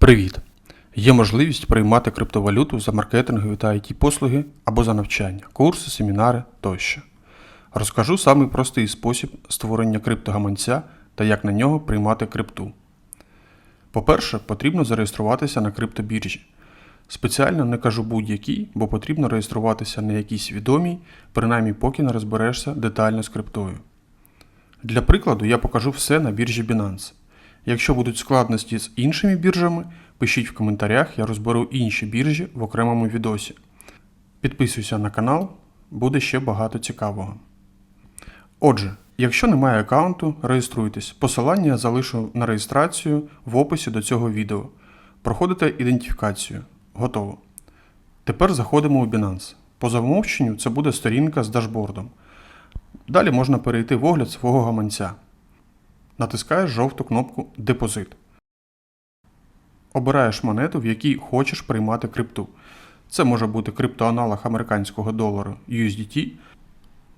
Привіт! Є можливість приймати криптовалюту за маркетингові та IT послуги або за навчання, курси, семінари тощо. Розкажу самий простий спосіб створення криптогаманця та як на нього приймати крипту. По-перше, потрібно зареєструватися на криптобіржі. Спеціально не кажу будь-якій, бо потрібно реєструватися на якійсь відомій, принаймні поки не розберешся детально з криптою. Для прикладу я покажу все на біржі Binance. Якщо будуть складності з іншими біржами, пишіть в коментарях, я розберу інші біржі в окремому відосі. Підписуйся на канал, буде ще багато цікавого. Отже, якщо немає аккаунту, реєструйтесь. Посилання залишу на реєстрацію в описі до цього відео. Проходите ідентифікацію. Готово. Тепер заходимо у Binance. По замовченню це буде сторінка з дашбордом. Далі можна перейти в огляд свого гаманця. Натискаєш жовту кнопку Депозит. Обираєш монету, в якій хочеш приймати крипту. Це може бути криптоаналог американського долару USDT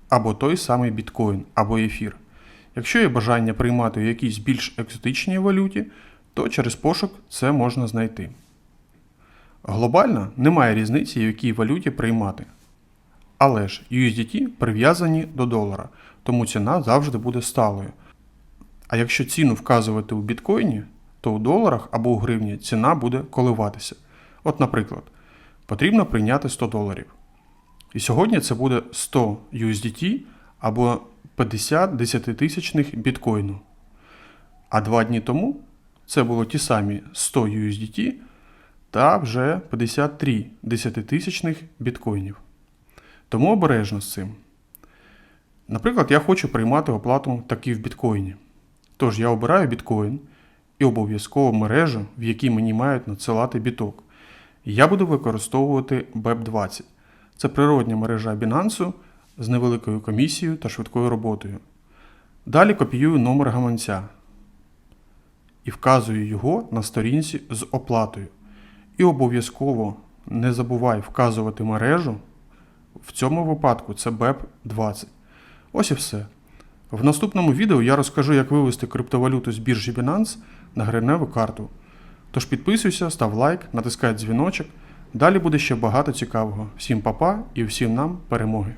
або той самий біткоін або ефір. Якщо є бажання приймати у якійсь більш екзотичній валюті, то через пошук це можна знайти. Глобально немає різниці, в якій валюті приймати. Але ж USDT прив'язані до долара, тому ціна завжди буде сталою. А якщо ціну вказувати у біткоїні, то у доларах або у гривні ціна буде коливатися. От, наприклад, потрібно прийняти 100 доларів. І сьогодні це буде 100 USDT або 50 десятитисячних біткоїну. А два дні тому це було ті самі 100 USDT та вже 53 десятитисячних біткоїнів. Тому обережно з цим. Наприклад, я хочу приймати оплату таки в біткоїні. Тож я обираю біткоін і обов'язково мережу, в якій мені мають надсилати біток. Я буду використовувати BEP20. Це природня мережа Binance з невеликою комісією та швидкою роботою. Далі копіюю номер гаманця і вказую його на сторінці з оплатою. І обов'язково не забувай вказувати мережу. В цьому випадку це BEP20. Ось і все. В наступному відео я розкажу, як вивести криптовалюту з біржі Binance на гривневу карту. Тож підписуйся, став лайк, натискай дзвіночок. Далі буде ще багато цікавого. Всім па-па і всім нам перемоги!